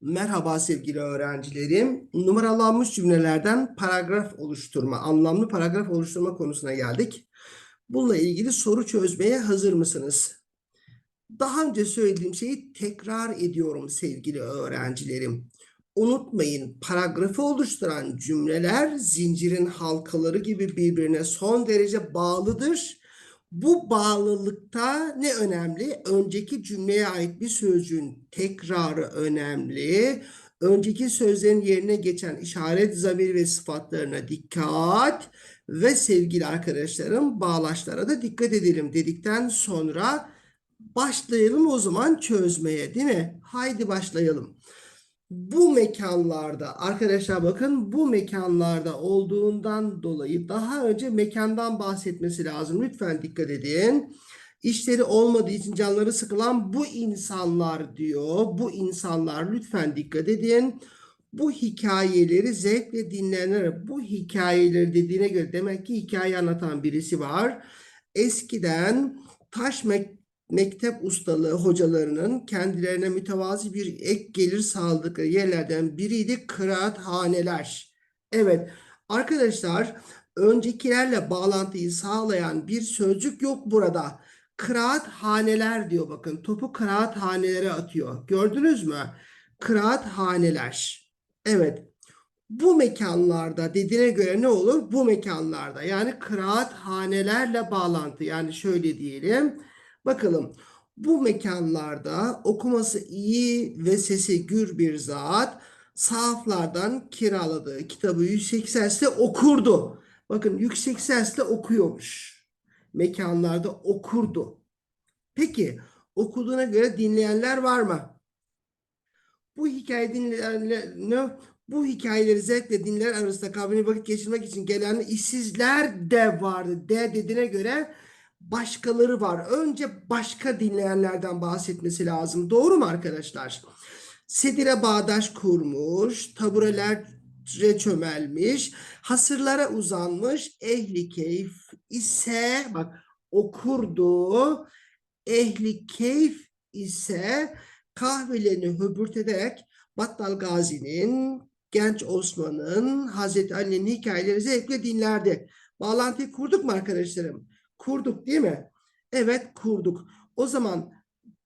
Merhaba sevgili öğrencilerim. Numaralanmış cümlelerden paragraf oluşturma, anlamlı paragraf oluşturma konusuna geldik. Bununla ilgili soru çözmeye hazır mısınız? Daha önce söylediğim şeyi tekrar ediyorum sevgili öğrencilerim. Unutmayın, paragrafı oluşturan cümleler zincirin halkaları gibi birbirine son derece bağlıdır. Bu bağlılıkta ne önemli? Önceki cümleye ait bir sözcüğün tekrarı önemli. Önceki sözlerin yerine geçen işaret, zamir ve sıfatlarına dikkat ve sevgili arkadaşlarım bağlaçlara da dikkat edelim dedikten sonra başlayalım o zaman çözmeye değil mi? Haydi başlayalım bu mekanlarda arkadaşlar bakın bu mekanlarda olduğundan dolayı daha önce mekandan bahsetmesi lazım. Lütfen dikkat edin. İşleri olmadığı için canları sıkılan bu insanlar diyor. Bu insanlar lütfen dikkat edin. Bu hikayeleri zevkle dinleyenler bu hikayeleri dediğine göre demek ki hikaye anlatan birisi var. Eskiden taş mek mektep ustalığı hocalarının kendilerine mütevazi bir ek gelir sağladıkları yerlerden biriydi kıraathaneler. Evet arkadaşlar öncekilerle bağlantıyı sağlayan bir sözcük yok burada. Kıraathaneler diyor bakın topu kıraathanelere atıyor. Gördünüz mü? Kıraathaneler. Evet. Bu mekanlarda dediğine göre ne olur? Bu mekanlarda yani kıraathanelerle bağlantı yani şöyle diyelim. Bakalım bu mekanlarda okuması iyi ve sesi gür bir zat sahaflardan kiraladığı kitabı yüksek sesle okurdu. Bakın yüksek sesle okuyormuş. Mekanlarda okurdu. Peki okuduğuna göre dinleyenler var mı? Bu hikaye dinleyenler? Bu hikayeleri zevkle dinleyen arasında kavramı vakit geçirmek için gelen işsizler de vardı. De dediğine göre başkaları var. Önce başka dinleyenlerden bahsetmesi lazım. Doğru mu arkadaşlar? Sedire bağdaş kurmuş, taburelere çömelmiş, hasırlara uzanmış, ehli keyif ise bak okurdu, ehli keyif ise kahvelerini höpürteterek Battal Gazi'nin, Genç Osman'ın, Hazreti Ali'nin hikayeleri zevkle dinlerdi. Bağlantıyı kurduk mu arkadaşlarım? Kurduk değil mi? Evet kurduk. O zaman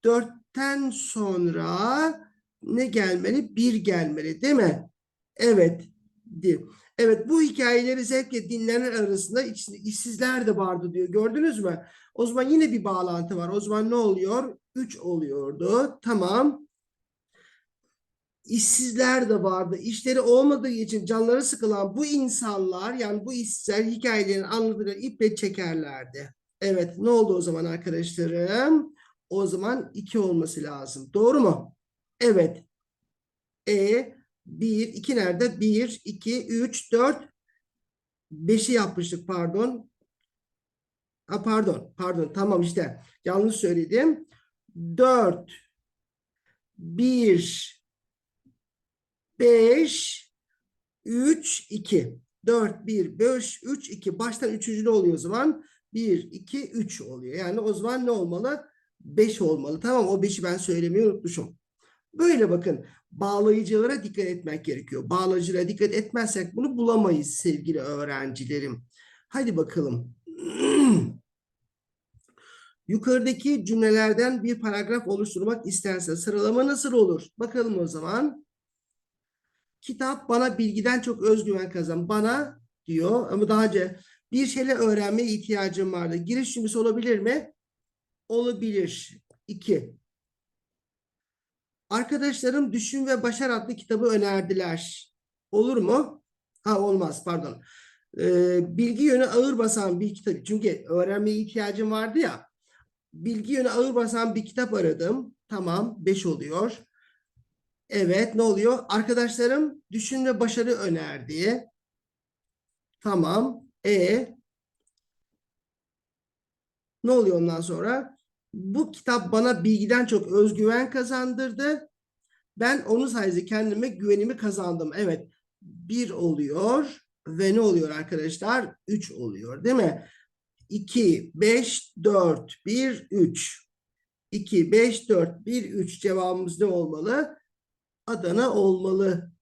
dörtten sonra ne gelmeli? Bir gelmeli değil mi? Evet. Değil. Evet bu hikayeleri zevkle dinleyenler arasında işsizler de vardı diyor. Gördünüz mü? O zaman yine bir bağlantı var. O zaman ne oluyor? 3 oluyordu. Tamam. İşsizler de vardı. İşleri olmadığı için canları sıkılan bu insanlar yani bu işsizler hikayelerini anlatılan iple çekerlerdi. Evet ne oldu o zaman arkadaşlarım? O zaman 2 olması lazım. Doğru mu? Evet. E 1, 2 nerede? 1, 2, 3, 4, 5'i yapmıştık pardon. Ha, pardon, pardon. Tamam işte. Yanlış söyledim. 4, 1, 5, 3, 2. 4, 1, 5, 3, 2. Baştan üçüncü ne oluyor o zaman? 1, 2, 3 oluyor. Yani o zaman ne olmalı? 5 olmalı. Tamam o 5'i ben söylemeyi unutmuşum. Böyle bakın bağlayıcılara dikkat etmek gerekiyor. Bağlayıcılara dikkat etmezsek bunu bulamayız sevgili öğrencilerim. Hadi bakalım. Yukarıdaki cümlelerden bir paragraf oluşturmak isterse sıralama nasıl olur? Bakalım o zaman. Kitap bana bilgiden çok özgüven kazan. Bana diyor ama daha önce bir şeyler öğrenmeye ihtiyacım vardı. Giriş cümlesi olabilir mi? Olabilir. İki. Arkadaşlarım Düşün ve Başar adlı kitabı önerdiler. Olur mu? Ha olmaz pardon. Ee, bilgi yönü ağır basan bir kitap. Çünkü öğrenmeye ihtiyacım vardı ya. Bilgi yönü ağır basan bir kitap aradım. Tamam. Beş oluyor. Evet ne oluyor? Arkadaşlarım Düşün ve Başarı önerdi. Tamam. E ne oluyor ondan sonra? Bu kitap bana bilgiden çok özgüven kazandırdı. Ben onun sayesinde kendime güvenimi kazandım. Evet. Bir oluyor ve ne oluyor arkadaşlar? Üç oluyor değil mi? 2, 5, 4, 1, 3. 2, 5, 4, 1, 3 cevabımız ne olmalı? Adana olmalı.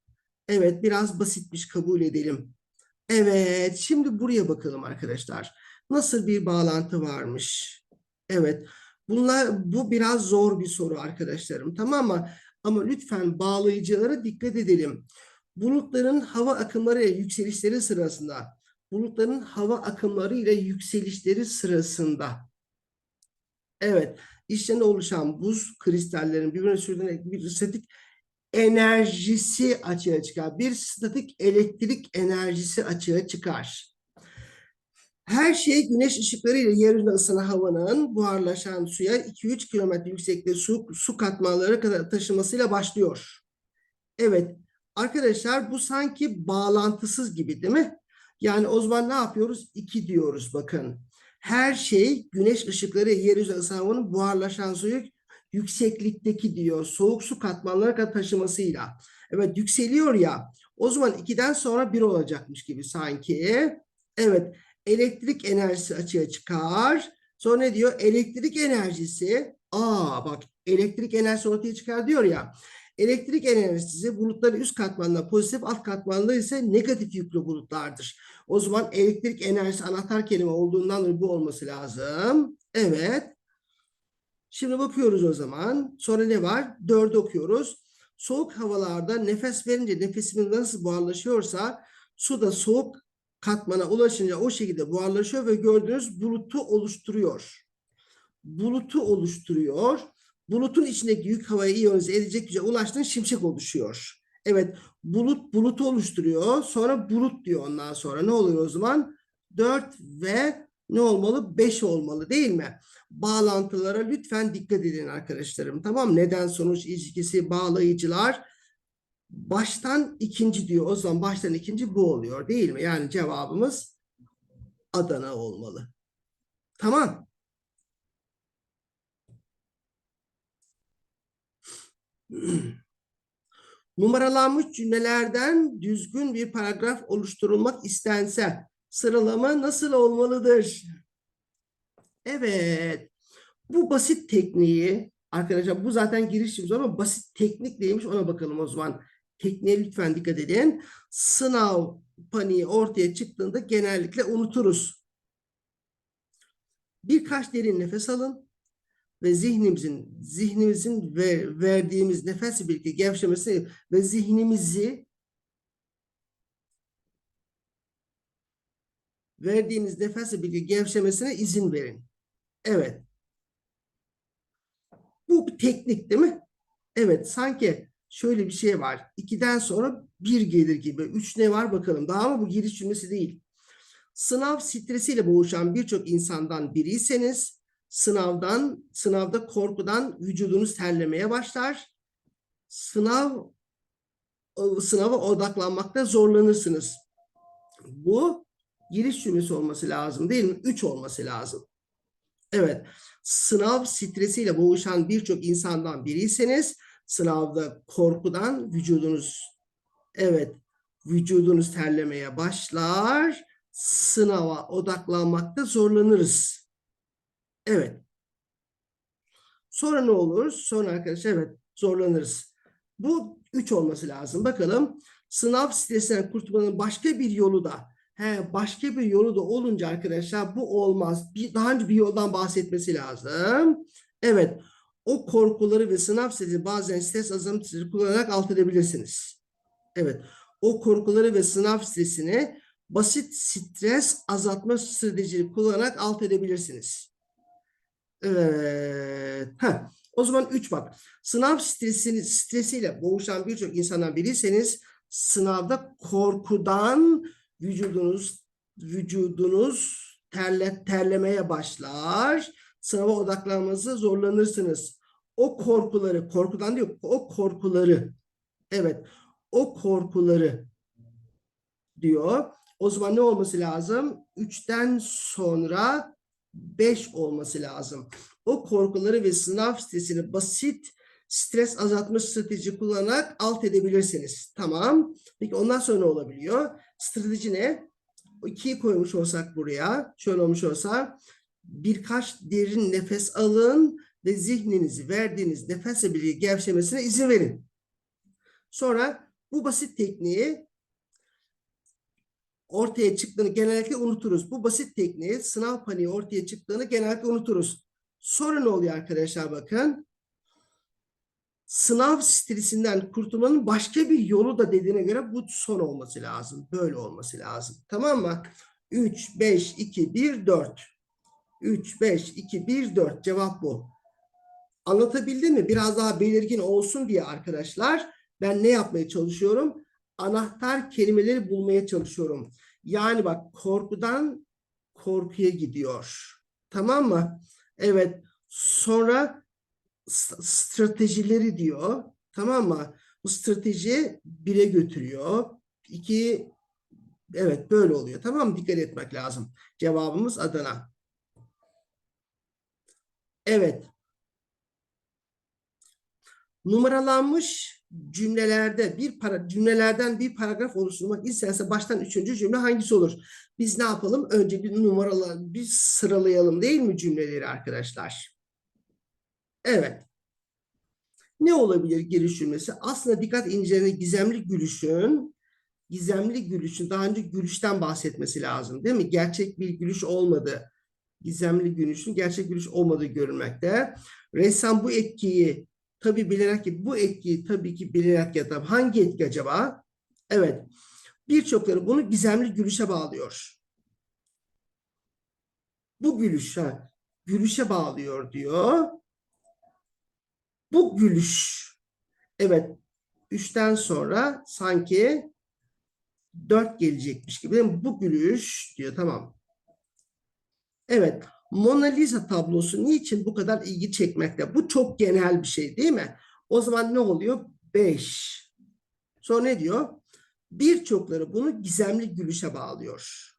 Evet biraz basitmiş kabul edelim. Evet şimdi buraya bakalım arkadaşlar. Nasıl bir bağlantı varmış? Evet bunlar bu biraz zor bir soru arkadaşlarım tamam mı? Ama lütfen bağlayıcılara dikkat edelim. Bulutların hava akımları ile yükselişleri sırasında bulutların hava akımları ile yükselişleri sırasında evet içten oluşan buz kristallerin birbirine sürünerek bir statik enerjisi açığa çıkar. Bir statik elektrik enerjisi açığa çıkar. Her şey güneş ışıkları ile yeryüzünde ısınan havanın buharlaşan suya 2-3 kilometre yüksekliğe su, su katmanları kadar taşımasıyla başlıyor. Evet arkadaşlar bu sanki bağlantısız gibi değil mi? Yani o zaman ne yapıyoruz? 2 diyoruz bakın. Her şey güneş ışıkları ısınan havanın buharlaşan suyu yükseklikteki diyor soğuk su katmanları kadar taşımasıyla. Evet yükseliyor ya o zaman 2'den sonra 1 olacakmış gibi sanki. Evet elektrik enerjisi açığa çıkar. Sonra ne diyor? Elektrik enerjisi aa bak elektrik enerjisi ortaya çıkar diyor ya. Elektrik enerjisi bulutların üst katmanında pozitif alt katmanında ise negatif yüklü bulutlardır. O zaman elektrik enerjisi anahtar kelime olduğundan dolayı bu olması lazım. Evet. Şimdi bakıyoruz o zaman. Sonra ne var? Dördü okuyoruz. Soğuk havalarda nefes verince nefesimiz nasıl buharlaşıyorsa su da soğuk katmana ulaşınca o şekilde buharlaşıyor ve gördüğünüz bulutu oluşturuyor. Bulutu oluşturuyor. Bulutun içindeki yük havayı iyonize edecek güce ulaştığında şimşek oluşuyor. Evet bulut bulutu oluşturuyor. Sonra bulut diyor ondan sonra. Ne oluyor o zaman? 4 ve ne olmalı? 5 olmalı değil mi? Bağlantılara lütfen dikkat edin arkadaşlarım. Tamam Neden sonuç ilişkisi bağlayıcılar. Baştan ikinci diyor. O zaman baştan ikinci bu oluyor değil mi? Yani cevabımız Adana olmalı. Tamam. Numaralanmış cümlelerden düzgün bir paragraf oluşturulmak istense sıralama nasıl olmalıdır? Evet. Bu basit tekniği arkadaşlar bu zaten girişimiz ama basit teknik neymiş ona bakalım o zaman. Tekniğe lütfen dikkat edin. Sınav paniği ortaya çıktığında genellikle unuturuz. Birkaç derin nefes alın ve zihnimizin zihnimizin ve verdiğimiz nefesle birlikte gevşemesi ve zihnimizi verdiğiniz nefesle birlikte gevşemesine izin verin. Evet. Bu bir teknik değil mi? Evet sanki şöyle bir şey var. İkiden sonra bir gelir gibi. Üç ne var bakalım. Daha mı bu giriş cümlesi değil. Sınav stresiyle boğuşan birçok insandan biriyseniz sınavdan, sınavda korkudan vücudunuz terlemeye başlar. Sınav sınava odaklanmakta zorlanırsınız. Bu giriş cümlesi olması lazım değil mi? Üç olması lazım. Evet, sınav stresiyle boğuşan birçok insandan biriyseniz sınavda korkudan vücudunuz evet vücudunuz terlemeye başlar. Sınava odaklanmakta zorlanırız. Evet. Sonra ne olur? Sonra arkadaşlar evet zorlanırız. Bu üç olması lazım. Bakalım sınav stresinden kurtulmanın başka bir yolu da He, başka bir yolu da olunca arkadaşlar bu olmaz. Bir, daha önce bir yoldan bahsetmesi lazım. Evet. O korkuları ve sınav stresi bazen stres azaltıcı kullanarak alt edebilirsiniz. Evet. O korkuları ve sınav stresini basit stres azaltma stratejileri kullanarak alt edebilirsiniz. Evet. Heh. O zaman 3 bak. Sınav stresini, stresiyle boğuşan birçok insandan biriyseniz sınavda korkudan vücudunuz vücudunuz terle, terlemeye başlar. Sınava odaklanmanızı zorlanırsınız. O korkuları, korkudan değil, o korkuları, evet, o korkuları diyor. O zaman ne olması lazım? Üçten sonra beş olması lazım. O korkuları ve sınav stresini basit stres azaltma strateji kullanarak alt edebilirsiniz. Tamam. Peki ondan sonra ne olabiliyor? Strateji ne? 2'yi koymuş olsak buraya, şöyle olmuş olsa birkaç derin nefes alın ve zihninizi verdiğiniz nefesle birlikte gevşemesine izin verin. Sonra bu basit tekniği ortaya çıktığını genellikle unuturuz. Bu basit tekniği sınav paniği ortaya çıktığını genellikle unuturuz. Sonra ne oluyor arkadaşlar bakın. Sınav stresinden kurtulmanın başka bir yolu da dediğine göre bu son olması lazım. Böyle olması lazım. Tamam mı? 3, 5, 2, 1, 4. 3, 5, 2, 1, 4. Cevap bu. Anlatabildim mi? Biraz daha belirgin olsun diye arkadaşlar ben ne yapmaya çalışıyorum? Anahtar kelimeleri bulmaya çalışıyorum. Yani bak korkudan korkuya gidiyor. Tamam mı? Evet. Sonra stratejileri diyor. Tamam mı? Bu strateji bire götürüyor. İki evet böyle oluyor. Tamam mı? Dikkat etmek lazım. Cevabımız Adana. Evet. Numaralanmış cümlelerde bir para cümlelerden bir paragraf oluşturmak isterse baştan üçüncü cümle hangisi olur? Biz ne yapalım? Önce bir numaralı bir sıralayalım değil mi cümleleri arkadaşlar? Evet. Ne olabilir giriş? Aslında dikkat incelerine gizemli gülüşün gizemli gülüşün daha önce gülüşten bahsetmesi lazım değil mi? Gerçek bir gülüş olmadı. Gizemli gülüşün gerçek gülüş olmadığı görülmekte. Ressam bu etkiyi tabii bilerek ki bu etkiyi tabii ki bilerek ya da hangi etki acaba? Evet. Birçokları bunu gizemli gülüşe bağlıyor. Bu gülüş gülüşe bağlıyor diyor. Bu gülüş. Evet. Üçten sonra sanki dört gelecekmiş gibi. Bu gülüş diyor. Tamam. Evet. Mona Lisa tablosu niçin bu kadar ilgi çekmekte? Bu çok genel bir şey değil mi? O zaman ne oluyor? Beş. Sonra ne diyor? Birçokları bunu gizemli gülüşe bağlıyor.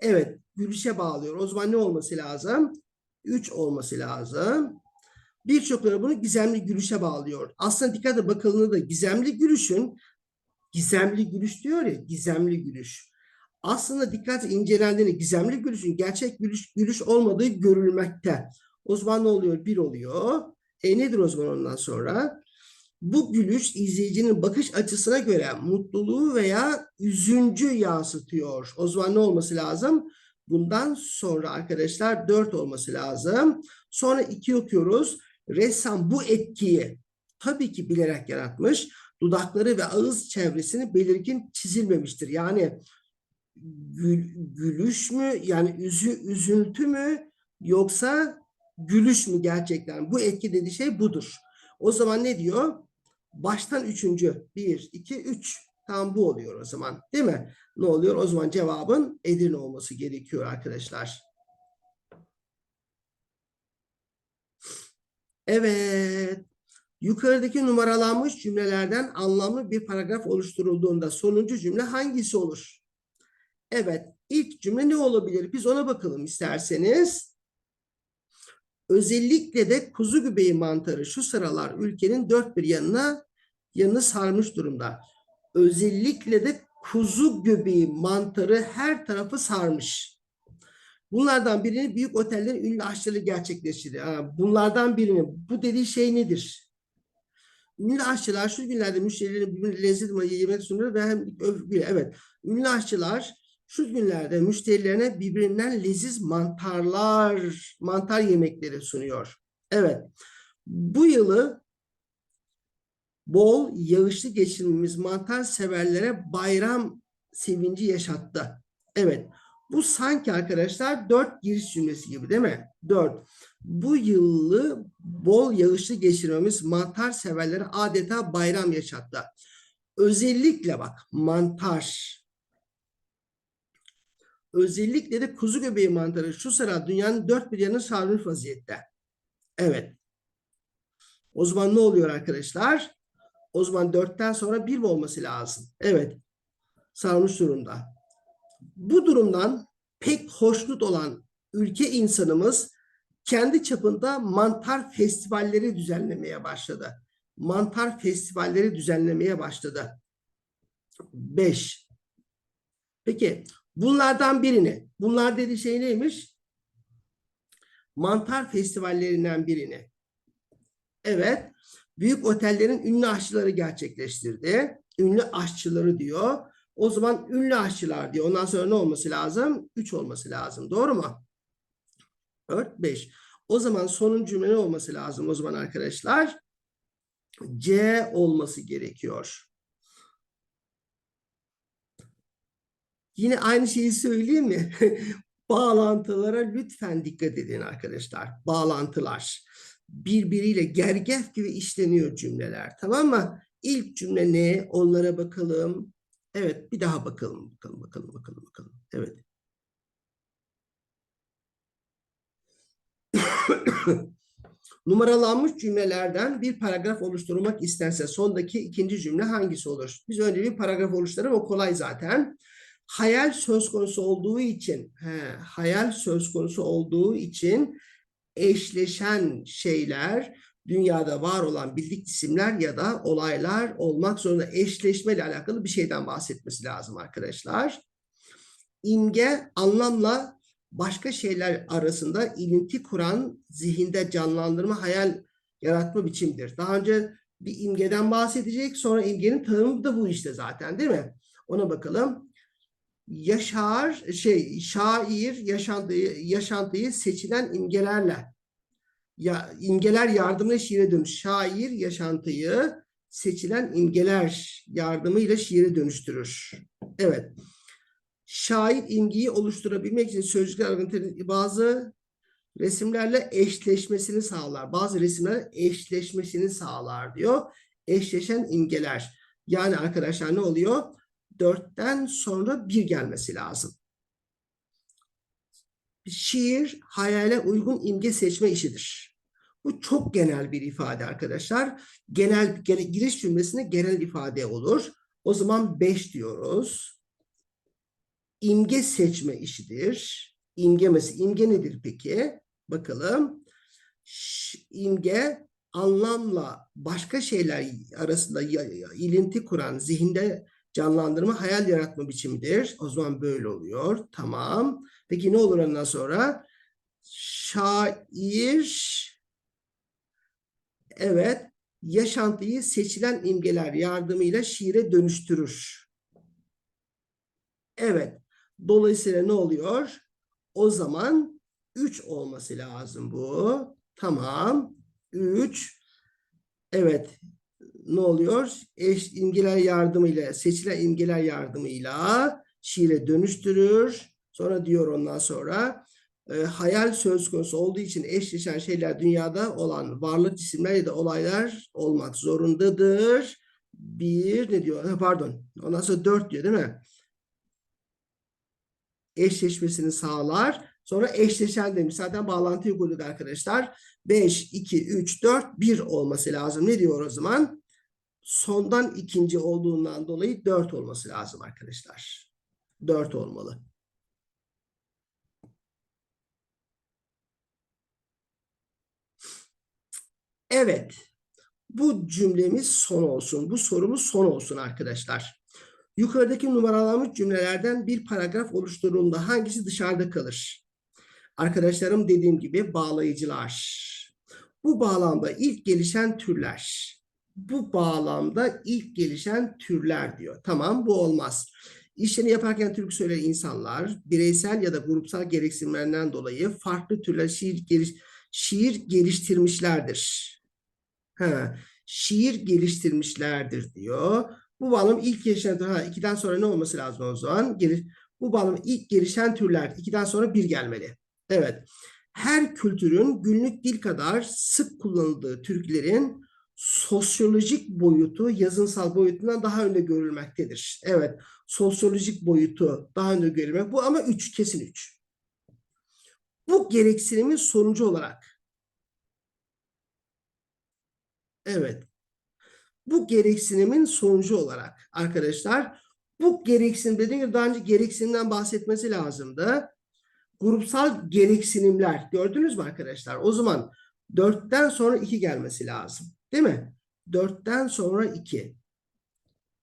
Evet, gülüşe bağlıyor. O zaman ne olması lazım? 3 olması lazım. Birçokları bunu gizemli gülüşe bağlıyor. Aslında dikkate bakıldığında gizemli gülüşün gizemli gülüş diyor ya, gizemli gülüş. Aslında dikkat incelendiğinde gizemli gülüşün gerçek gülüş, gülüş olmadığı görülmekte. O zaman ne oluyor? Bir oluyor. E nedir o zaman ondan sonra? Bu gülüş izleyicinin bakış açısına göre mutluluğu veya üzüncü yansıtıyor. O zaman ne olması lazım? Bundan sonra arkadaşlar 4 olması lazım. Sonra 2 okuyoruz. Ressam bu etkiyi tabii ki bilerek yaratmış. Dudakları ve ağız çevresini belirgin çizilmemiştir. Yani gül- gülüş mü yani üzü, üzüntü mü yoksa gülüş mü gerçekten? Bu etki dediği şey budur. O zaman ne diyor? Baştan üçüncü. Bir, iki, üç. Tam bu oluyor o zaman. Değil mi? Ne oluyor? O zaman cevabın Edirne olması gerekiyor arkadaşlar. Evet. Yukarıdaki numaralanmış cümlelerden anlamlı bir paragraf oluşturulduğunda sonuncu cümle hangisi olur? Evet. ilk cümle ne olabilir? Biz ona bakalım isterseniz. Özellikle de kuzu göbeği mantarı şu sıralar ülkenin dört bir yanına yanını sarmış durumda. Özellikle de kuzu göbeği mantarı her tarafı sarmış. Bunlardan birini büyük otellerin ünlü aşçıları gerçekleştirdi. Bunlardan birini. Bu dediği şey nedir? Ünlü aşçılar şu günlerde müşterilerin birbirine lezzetli yemek sunuyor ve hem övgüyle. Evet. Ünlü aşçılar şu günlerde müşterilerine birbirinden leziz mantarlar, mantar yemekleri sunuyor. Evet. Bu yılı bol yağışlı geçirmemiz mantar severlere bayram sevinci yaşattı. Evet. Bu sanki arkadaşlar dört giriş cümlesi gibi değil mi? Dört. Bu yılı bol yağışlı geçirmemiz mantar severlere adeta bayram yaşattı. Özellikle bak mantar. Özellikle de kuzu göbeği mantarı şu sıra dünyanın dört bir yanını sarmış vaziyette. Evet. O zaman ne oluyor arkadaşlar? O zaman dörtten sonra bir olması lazım? Evet. Sarmış durumda. Bu durumdan pek hoşnut olan ülke insanımız kendi çapında mantar festivalleri düzenlemeye başladı. Mantar festivalleri düzenlemeye başladı. Beş. Peki bunlardan birini, bunlar dediği şey neymiş? Mantar festivallerinden birini. Evet. Büyük otellerin ünlü aşçıları gerçekleştirdi. Ünlü aşçıları diyor. O zaman ünlü aşçılar diyor. Ondan sonra ne olması lazım? 3 olması lazım. Doğru mu? 4, 5. O zaman sonun cümle ne olması lazım o zaman arkadaşlar? C olması gerekiyor. Yine aynı şeyi söyleyeyim mi? Bağlantılara lütfen dikkat edin arkadaşlar. Bağlantılar. Birbiriyle gergef gibi işleniyor cümleler. Tamam mı? İlk cümle ne? Onlara bakalım. Evet, bir daha bakalım. Bakalım, bakalım, bakalım, bakalım. Evet. Numaralanmış cümlelerden bir paragraf oluşturmak istense sondaki ikinci cümle hangisi olur? Biz önce bir paragraf oluşturalım. O kolay zaten. Hayal söz konusu olduğu için, he, hayal söz konusu olduğu için eşleşen şeyler dünyada var olan bildik isimler ya da olaylar olmak zorunda eşleşme ile alakalı bir şeyden bahsetmesi lazım arkadaşlar. İmge anlamla başka şeyler arasında ilinti kuran zihinde canlandırma, hayal yaratma biçimdir. Daha önce bir imgeden bahsedecek, sonra imgenin tanımı da bu işte zaten değil mi? Ona bakalım. Yaşar, şey, şair yaşantıyı, yaşantıyı seçilen imgelerle ya imgeler yardımıyla şiire dönüş. Şair yaşantıyı seçilen imgeler yardımıyla şiire dönüştürür. Evet. Şair imgeyi oluşturabilmek için sözcükler argümanın bazı resimlerle eşleşmesini sağlar. Bazı resimler eşleşmesini sağlar diyor. Eşleşen imgeler. Yani arkadaşlar ne oluyor? Dörtten sonra bir gelmesi lazım. Şiir hayale uygun imge seçme işidir. Bu çok genel bir ifade arkadaşlar. Genel, genel giriş cümlesine genel ifade olur. O zaman 5 diyoruz. İmge seçme işidir. İmge mesela imge nedir peki? Bakalım. İmge anlamla başka şeyler arasında ilinti kuran zihinde canlandırma, hayal yaratma biçimidir. O zaman böyle oluyor. Tamam. Peki ne olur ondan sonra? Şair evet yaşantıyı seçilen imgeler yardımıyla şiire dönüştürür. Evet. Dolayısıyla ne oluyor? O zaman 3 olması lazım bu. Tamam. 3. Evet. Ne oluyor? Eş imgeler yardımıyla, seçilen imgeler yardımıyla şiire dönüştürür. Sonra diyor ondan sonra e, hayal söz konusu olduğu için eşleşen şeyler dünyada olan varlık cisimler ya da olaylar olmak zorundadır. Bir ne diyor? Pardon. Ondan sonra dört diyor değil mi? Eşleşmesini sağlar. Sonra eşleşen demiş. Zaten bağlantıyı kurduk arkadaşlar. 5, 2, 3, 4, 1 olması lazım. Ne diyor o zaman? Sondan ikinci olduğundan dolayı 4 olması lazım arkadaşlar. 4 olmalı. Evet. Bu cümlemiz son olsun. Bu sorumuz son olsun arkadaşlar. Yukarıdaki numaralanmış cümlelerden bir paragraf oluşturulduğunda hangisi dışarıda kalır? Arkadaşlarım dediğim gibi bağlayıcılar. Bu bağlamda ilk gelişen türler. Bu bağlamda ilk gelişen türler diyor. Tamam bu olmaz. İşlerini yaparken türkü söyleyen insanlar bireysel ya da grupsal gereksinimlerinden dolayı farklı türler şiir, geliş, şiir geliştirmişlerdir. Ha, şiir geliştirmişlerdir diyor. Bu bağlam ilk gelişen ha, ikiden sonra ne olması lazım o zaman? Geliş, bu bağlam ilk gelişen türler ikiden sonra bir gelmeli. Evet. Her kültürün günlük dil kadar sık kullanıldığı türklerin sosyolojik boyutu yazınsal boyutundan daha önde görülmektedir. Evet, sosyolojik boyutu daha önde görülmek. Bu ama üç, kesin üç. Bu gereksinimin sonucu olarak Evet. Bu gereksinimin sonucu olarak arkadaşlar bu gereksinim dediğim gibi daha önce gereksinimden bahsetmesi lazımdı. Grupsal gereksinimler gördünüz mü arkadaşlar? O zaman dörtten sonra iki gelmesi lazım. Değil mi? Dörtten sonra iki.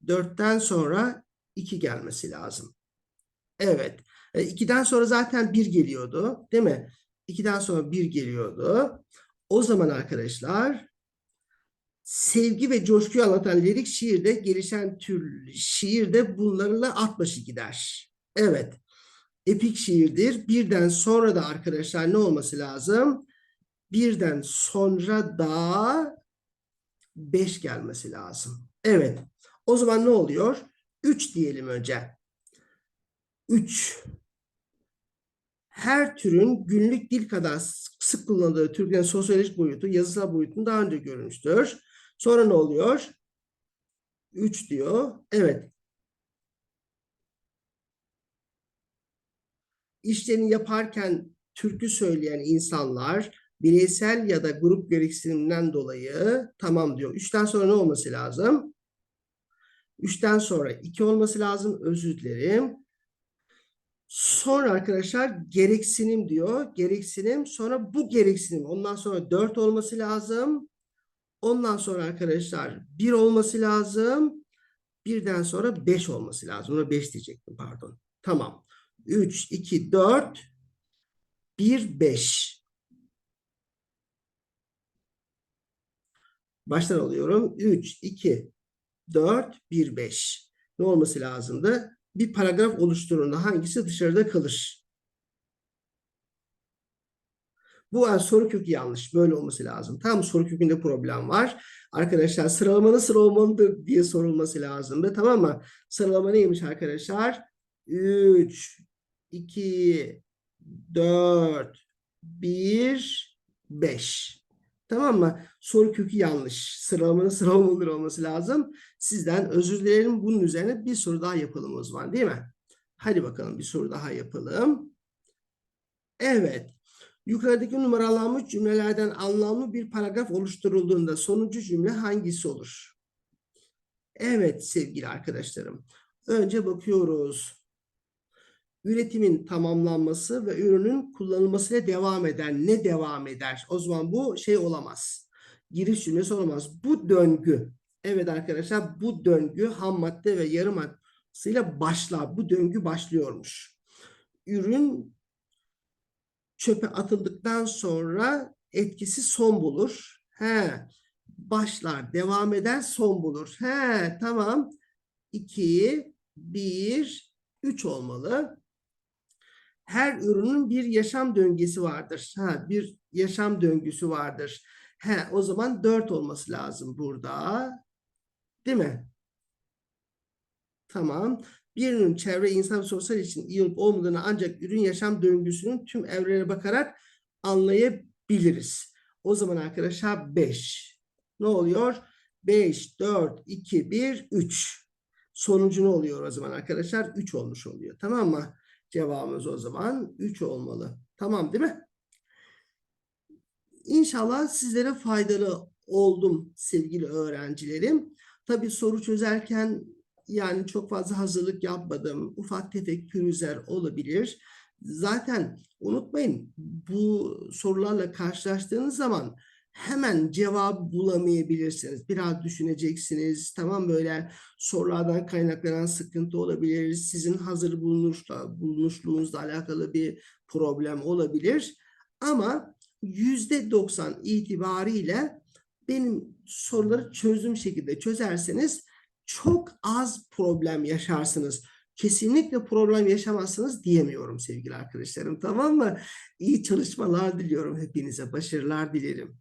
Dörtten sonra iki gelmesi lazım. Evet. E, ikiden sonra zaten bir geliyordu. Değil mi? İkiden sonra bir geliyordu. O zaman arkadaşlar sevgi ve coşkuyu anlatan lirik şiirde gelişen tür şiirde bunlarla at başı gider. Evet. Epik şiirdir. Birden sonra da arkadaşlar ne olması lazım? Birden sonra da 5 gelmesi lazım. Evet. O zaman ne oluyor? 3 diyelim önce. 3. Her türün günlük dil kadar sık kullanıldığı Türklerin sosyolojik boyutu, yazısal boyutunu daha önce görmüştür. Sonra ne oluyor? 3 diyor. Evet. İşlerini yaparken türkü söyleyen insanlar bireysel ya da grup gereksiniminden dolayı tamam diyor. Üçten sonra ne olması lazım? Üçten sonra iki olması lazım. Özür dilerim. Sonra arkadaşlar gereksinim diyor. Gereksinim sonra bu gereksinim. Ondan sonra dört olması lazım. Ondan sonra arkadaşlar bir olması lazım. Birden sonra beş olması lazım. Ona beş diyecektim pardon. Tamam. Üç, iki, dört, bir, beş. Baştan alıyorum. 3, 2, 4, 1, 5. Ne olması lazımdı? Bir paragraf oluşturduğunda hangisi dışarıda kalır? Bu soru kökü yanlış. Böyle olması lazım. Tam soru kökünde problem var. Arkadaşlar sıralama nasıl olmalıdır diye sorulması lazımdı. Tamam mı? Sıralama neymiş arkadaşlar? 3, 2, 4, 1, 5. Tamam mı? Soru kökü yanlış. Sıralamanın sıralamalı olması lazım. Sizden özür dilerim. Bunun üzerine bir soru daha yapalım o zaman değil mi? Hadi bakalım bir soru daha yapalım. Evet. Yukarıdaki numaralanmış cümlelerden anlamlı bir paragraf oluşturulduğunda sonuncu cümle hangisi olur? Evet sevgili arkadaşlarım. Önce bakıyoruz üretimin tamamlanması ve ürünün kullanılmasıyla devam eder. Ne devam eder? O zaman bu şey olamaz. Giriş cümlesi olamaz. Bu döngü. Evet arkadaşlar bu döngü ham madde ve yarım maddesiyle başlar. Bu döngü başlıyormuş. Ürün çöpe atıldıktan sonra etkisi son bulur. He. Başlar, devam eder, son bulur. He, tamam. 2 1 3 olmalı her ürünün bir yaşam döngüsü vardır. Ha, bir yaşam döngüsü vardır. He, o zaman dört olması lazım burada. Değil mi? Tamam. Bir ürün çevre, insan sosyal için iyi olup olmadığını ancak ürün yaşam döngüsünün tüm evrene bakarak anlayabiliriz. O zaman arkadaşlar 5. Ne oluyor? 5, 4, 2, 1, 3. Sonucu ne oluyor o zaman arkadaşlar? 3 olmuş oluyor. Tamam mı? Cevabımız o zaman 3 olmalı. Tamam değil mi? İnşallah sizlere faydalı oldum sevgili öğrencilerim. Tabii soru çözerken yani çok fazla hazırlık yapmadım. Ufak tefek pürüzler olabilir. Zaten unutmayın bu sorularla karşılaştığınız zaman hemen cevap bulamayabilirsiniz. Biraz düşüneceksiniz. Tamam böyle sorulardan kaynaklanan sıkıntı olabilir. Sizin hazır bulunuşla, bulunuşluğunuzla alakalı bir problem olabilir. Ama yüzde doksan itibariyle benim soruları çözüm şekilde çözerseniz çok az problem yaşarsınız. Kesinlikle problem yaşamazsınız diyemiyorum sevgili arkadaşlarım. Tamam mı? İyi çalışmalar diliyorum hepinize. Başarılar dilerim.